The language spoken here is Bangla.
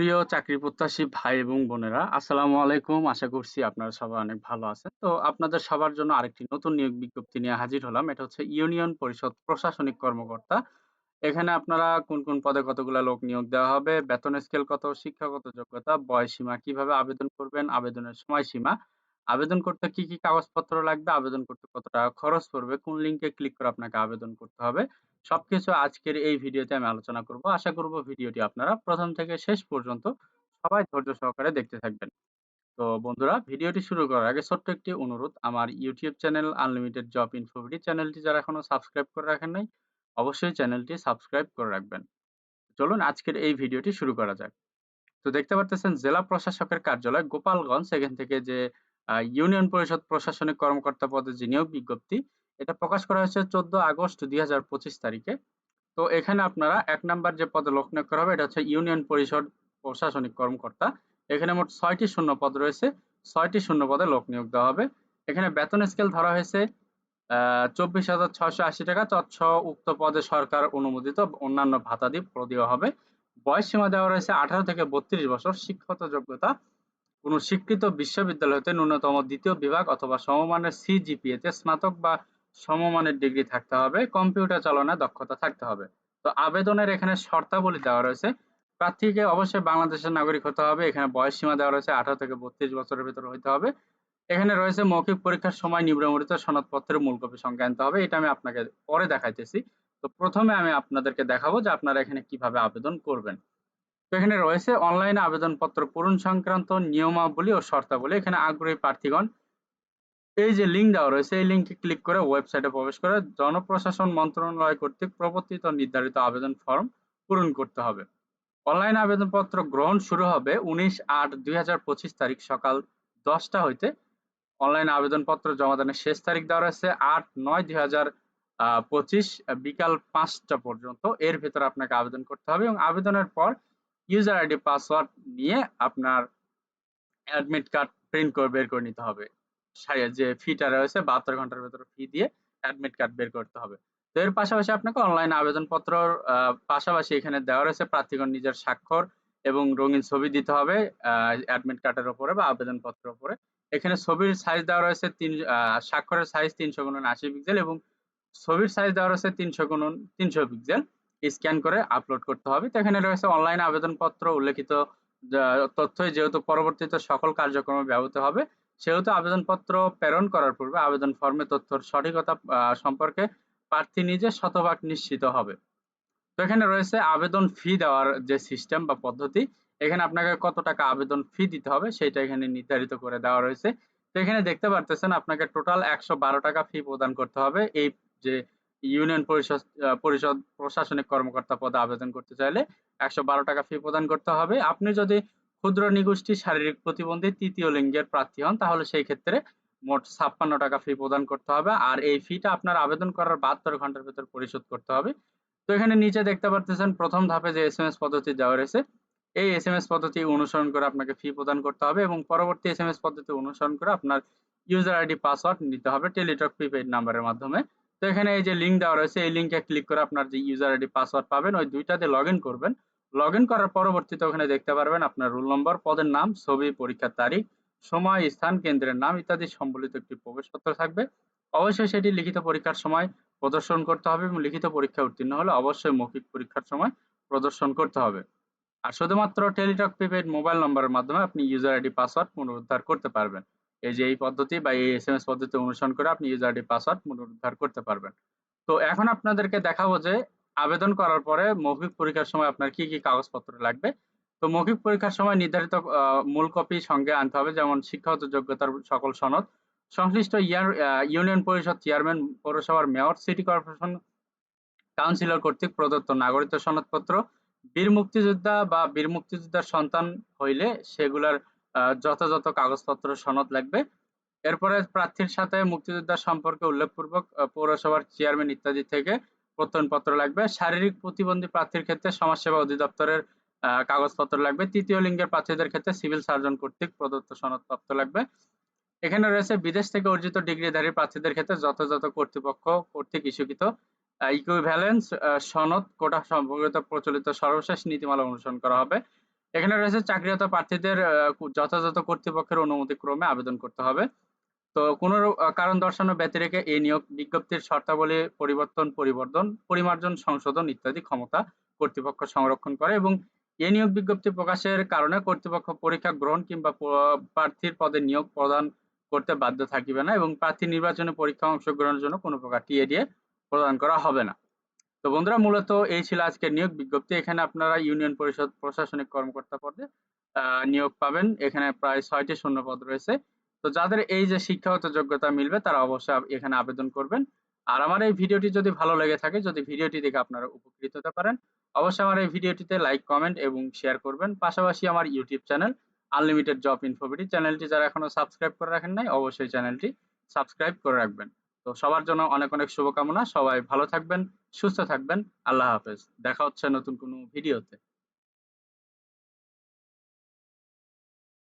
প্রিয় চাকরি প্রত্যাশী ভাই এবং বোনেরা, আসসালামু আলাইকুম। আশা করছি আপনারা সবাই অনেক ভালো আছেন। তো আপনাদের সবার জন্য আরেকটি নতুন নিয়োগ বিজ্ঞপ্তি নিয়ে হাজির হলাম। এটা হচ্ছে ইউনিয়ন পরিষদ প্রশাসনিক কর্মকর্তা। এখানে আপনারা কোন, কোন পদে কতগুলা লোক নিয়োগ দেওয়া হবে, বেতন স্কেল কত, শিক্ষাগত যোগ্যতা, বয়সসীমা, কীভাবে আবেদন করবেন, আবেদনের সময়সীমা, আবেদন করতে কি, কি কাগজপত্র লাগবে, আবেদন করতে কত টাকা খরচ পড়বে, কোন লিঙ্কে ক্লিক করে আপনাকে আবেদন করতে হবে। সবকিছু আজকের এই ভিডিওতে আমি আলোচনা করব। আশা করব ভিডিওটি আপনারা প্রথম থেকে শেষ পর্যন্ত সবাই ধৈর্য সহকারে দেখতে থাকবেন। তো বন্ধুরা, ভিডিওটি শুরু করার আগে ছোট্ট একটি অনুরোধ আমার YouTube channel unlimited job InfoBD চ্যানেলটি যারা এখনও সাবস্ক্রাইব করে রাখেন নাই, অবশ্যই চ্যানেলটি সাবস্ক্রাইব করে রাখবেন। চলুন আজকের এই ভিডিওটি শুরু করা যাক। তো দেখতে পারতেছেন, জেলা প্রশাসকের কার্যালয় গোপালগঞ্জ সেখান থেকে যে ইউনিয়ন পরিষদ প্রশাসনিক কর্মকর্তা পদে যে নিয়োগ বিজ্ঞপ্তি এটা প্রকাশ করা হয়েছে চোদ্দ আগস্ট দুই হাজার পঁচিশ তারিখে। তো এখানে আপনারা এক নাম্বার যে পদে লোক নিয়োগ করা হবে, এটা হচ্ছে ইউনিয়ন পরিষদ প্রশাসনিক কর্মকর্তা। এখানে মোট ছয়টি শূন্য পদ রয়েছে, ছয়টি শূন্য পদে লোক নিয়োগ দেওয়া হবে। এখানে বেতন স্কেল ধরা হয়েছে চব্বিশ হাজার ছয়শো আশি টাকা তৎস উক্ত পদে সরকার অনুমোদিত, অন্যান্য ভাতাদি দেওয়া হবে। বয়স সীমা দেওয়া রয়েছে আঠারো থেকে বত্রিশ বছর শিক্ষত যোগ্যতা। কোনো স্বীকৃত বিশ্ববিদ্যালয় হতে ন্যূনতম দ্বিতীয় বিভাগ অথবা সমমানের সিজিপিএতে স্নাতক বা সমমানের ডিগ্রি থাকতে হবে কম্পিউটার চালনায় দক্ষতা থাকতে হবে। তো আবেদনের এখানে শর্তাবলী দেওয়া রয়েছে। প্রার্থীকে অবশ্যই বাংলাদেশের নাগরিক হতে হবে, এখানে বয়স সীমা দেওয়া রয়েছে আঠারো থেকে বত্রিশ বছরের ভিতরে হতে হবে। এখানে রয়েছে মৌখিক পরীক্ষার সময় নিম্নমূলিত সনদপত্রের মূল কপি সংখ্যা আনতে হবে, এটা আমি আপনাকে পরে দেখাইতেছি। তো প্রথমে আমি আপনাদেরকে দেখাবো যে আপনারা এখানে কীভাবে আবেদন করবেন। তো এখানে রয়েছে, অনলাইনে আবেদনপত্র পূরণ সংক্রান্ত নিয়মাবলী ও শর্তাবলী। এখানে আগ্রহী প্রার্থীগণ এই যে লিঙ্ক দেওয়া রয়েছে, এই লিঙ্কে ক্লিক করে ওয়েবসাইটে প্রবেশ করে জনপ্রশাসন মন্ত্রণালয় কর্তৃক প্রবর্তিত নির্ধারিত আবেদন ফর্ম পূরণ করতে হবে। অনলাইন আবেদনপত্র গ্রহণ শুরু হবে উনিশ আট দুই তারিখ সকাল দশটা হইতে। অনলাইন আবেদনপত্র জমাদানের শেষ তারিখ দেওয়া রয়েছে আট নয় দুই হাজার পঁচিশ বিকাল পাঁচটা পর্যন্ত। এর ভেতরে আপনাকে আবেদন করতে হবে এবং আবেদনের পর ইউজার আইডি পাসওয়ার্ড নিয়ে আপনার অ্যাডমিট কার্ড প্রিন্ট করে বের করে নিতে হবে। যে ফিটা রয়েছে বাহাত্তর ঘণ্টার ভেতরে ফি দিয়ে অ্যাডমিট কার্ড বের করতে হবে। তো এর পাশাপাশি আপনাকে অনলাইন আবেদনপত্র পাশাপাশি এখানে দেওয়া রয়েছে প্রার্থীগণ নিজের স্বাক্ষর এবং রঙিন ছবি দিতে হবে অ্যাডমিট কার্ডের উপরে বা আবেদনপত্রের উপরে। এখানে ছবির সাইজ দেওয়া রয়েছে তিন স্বাক্ষরের সাইজ তিনশো গুণন আশি পিক্সেল এবং ছবির সাইজ দেওয়া রয়েছে তিনশো গুণন তিনশো পিক্সেল স্ক্যান করে আপলোড করতে হবে। তো এখানে রয়েছে অনলাইন আবেদনপত্র, উল্লেখিত তথ্যই যেহেতু পরবর্তীতে সকল কার্যক্রমে ব্যবহৃত হবে। সেহেতু আবেদনপত্র প্রেরণ করার পূর্বে আবেদন ফর্মে তথ্যর সঠিকতা সম্পর্কে প্রার্থী নিজে শতভাগ নিশ্চিত হবে। তো এখানে রয়েছে আবেদন ফি দেওয়ার যে সিস্টেম বা পদ্ধতি, এখানে আপনাকে কত টাকা আবেদন ফি দিতে হবে সেটা এখানে নির্ধারিত করে দেওয়া রয়েছে। তো এখানে দেখতে পারতেছেন আপনাকে টোটাল একশো বারো টাকা ফি প্রদান করতে হবে। এই যে ইউনিয়ন পরিষদ পরিষদ প্রশাসনিক কর্মকর্তা পদে আবেদন করতে চাইলে একশো বারো টাকা ফি প্রদান করতে হবে। আপনি যদি ক্ষুদ্র নিগোষ্ঠী শারীরিক প্রতিবন্ধী তৃতীয় লিঙ্গের প্রার্থী হন, তাহলে সেই ক্ষেত্রে মোট ছাপ্পান্ন টাকা ফি প্রদান করতে হবে। আর এই ফিটা আপনার আবেদন করার বাহাত্তর ঘণ্টার ভিতর পরিশোধ করতে হবে। তো এখানে নিচে দেখতে পারতেছেন, প্রথম ধাপে যে এস এম এস পদ্ধতি দেওয়া রয়েছে, এই এস এম এস পদ্ধতি অনুসরণ করে আপনাকে ফি প্রদান করতে হবে এবং পরবর্তী এস এম এস পদ্ধতি অনুসরণ করে আপনার ইউজার আইডি পাসওয়ার্ড নিতে হবে টেলিটক প্রিপেড নাম্বারের মাধ্যমে। তো এখানে এই যে লিঙ্ক দেওয়া রয়েছে, এই লিঙ্কে ক্লিক করে আপনার যে ইউজার আইডি পাসওয়ার্ড পাবেন, ওই দুইটাতে লগ ইন করবেন। লগ ইন করার পরবর্তীতে ওখানে দেখতে পারবেন আপনার রোল নম্বর পদের নাম, ছবি, পরীক্ষার তারিখ, সময়, স্থান, কেন্দ্রের নাম ইত্যাদি সম্বলিত একটি প্রবেশপত্র থাকবে। অবশ্যই সেটি লিখিত পরীক্ষার সময় প্রদর্শন করতে হবে এবং লিখিত পরীক্ষা উত্তীর্ণ হলে অবশ্যই মৌখিক পরীক্ষার সময় প্রদর্শন করতে হবে। আর শুধুমাত্র টেলিটক প্রিপেড মোবাইল নম্বরের মাধ্যমে আপনি ইউজার আইডি পাসওয়ার্ড পুনরুদ্ধার করতে পারবেন। এই যে এই পদ্ধতি বা এই এস এম এস পদ্ধতি অনুসরণ করে আপনি ইউজার আইডি পাসওয়ার্ড পুনরুদ্ধার করতে পারবেন। তো এখন আপনাদেরকে দেখাবো যে আবেদন করার পরে মৌখিক পরীক্ষার সময় আপনার কি কি কাগজপত্র লাগবে? তো মৌখিক পরীক্ষার সময় নির্ধারিত মূল কপি সঙ্গে আনতে হবে, যেমন শিক্ষাগত যোগ্যতার সকল সনদ। সংশ্লিষ্ট ইয়ার ইউনিয়ন পরিষদ চেয়ারম্যান, পৌরসভার মেয়র, সিটি কর্পোরেশন কাউন্সিলর কর্তৃক প্রদত্ত নাগরিকত্ব সনদপত্র, বীর মুক্তিযোদ্ধা বা বীর মুক্তিযোদ্ধার সন্তান হইলে সেগুলার যথাযথ কাগজপত্র সনদ লাগবে। এরপরে প্রার্থীর সাথে মুক্তিযোদ্ধার সম্পর্কে উল্লেখপূর্বক পৌরসভার চেয়ারম্যান ইত্যাদি থেকে প্রত্যয়নপত্র লাগবে। শারীরিক প্রতিবন্ধী প্রার্থীর ক্ষেত্রে সমাজসেবা অধিদপ্তরের কাগজপত্র লাগবে। তৃতীয় লিঙ্গের প্রার্থীদের ক্ষেত্রে সিভিল সার্জন কর্তৃক প্রদত্ত সনদপত্র লাগবে। এখানে রয়েছে বিদেশ থেকে অর্জিত ডিগ্রিধারী প্রার্থীদের ক্ষেত্রে যথাযথ কর্তৃপক্ষ কর্তৃক ইস্যুকৃত ইকুইভ্যালেন্স সনদ, কোটা সম্পর্কিত প্রচলিত সর্বশেষ নীতিমালা অনুসরণ করা হবে। এখানে রয়েছে চাকরিরত প্রার্থীদের যথাযথ কর্তৃপক্ষের অনুমতি ক্রমে আবেদন করতে হবে। তো কোনো কারণ দর্শানো ব্যতি রেখে এই নিয়োগ বিজ্ঞপ্তির শর্তাবলী পরিবর্তন পরিবর্তন, পরিমার্জন, সংশোধন ইত্যাদি ক্ষমতা কর্তৃপক্ষ সংরক্ষণ করে এবং এই নিয়োগ বিজ্ঞপ্তি প্রকাশের কারণে কর্তৃপক্ষ পরীক্ষা গ্রহণ কিংবা প্রার্থীর পদে নিয়োগ প্রদান করতে বাধ্য থাকিবে না এবং প্রার্থী নির্বাচনে পরীক্ষা অংশগ্রহণের জন্য কোনো প্রকার টিএডিএ প্রদান করা হবে না। তো বন্ধুরা, মূলত এই ছিল আজকের নিয়োগ বিজ্ঞপ্তি। এখানে আপনারা ইউনিয়ন পরিষদ প্রশাসনিক কর্মকর্তা পদে নিয়োগ পাবেন। এখানে প্রায় ছয়টি শূন্য পদ রয়েছে। তো যাদের এই যে শিক্ষাগত যোগ্যতা মিলবে, তারা অবশ্যই এখানে আবেদন করবেন। আর আমার এই ভিডিওটি যদি ভালো লেগে থাকে, যদি ভিডিওটি দেখে আপনারা উপকৃত হতে পারেন, অবশ্যই আমার এই ভিডিওটিতে লাইক, কমেন্ট এবং শেয়ার করবেন। পাশাপাশি আমার YouTube channel unlimited job InfoBD চ্যানেলটি যারা এখনও সাবস্ক্রাইব করে রাখেন নাই, অবশ্যই চ্যানেলটি সাবস্ক্রাইব করে রাখবেন। তো সবার জন্য অনেক অনেক শুভকামনা। সবাই ভালো থাকবেন, সুস্থ থাকবেন। আল্লাহ হাফেজ। দেখা হচ্ছে নতুন কোনো ভিডিওতে।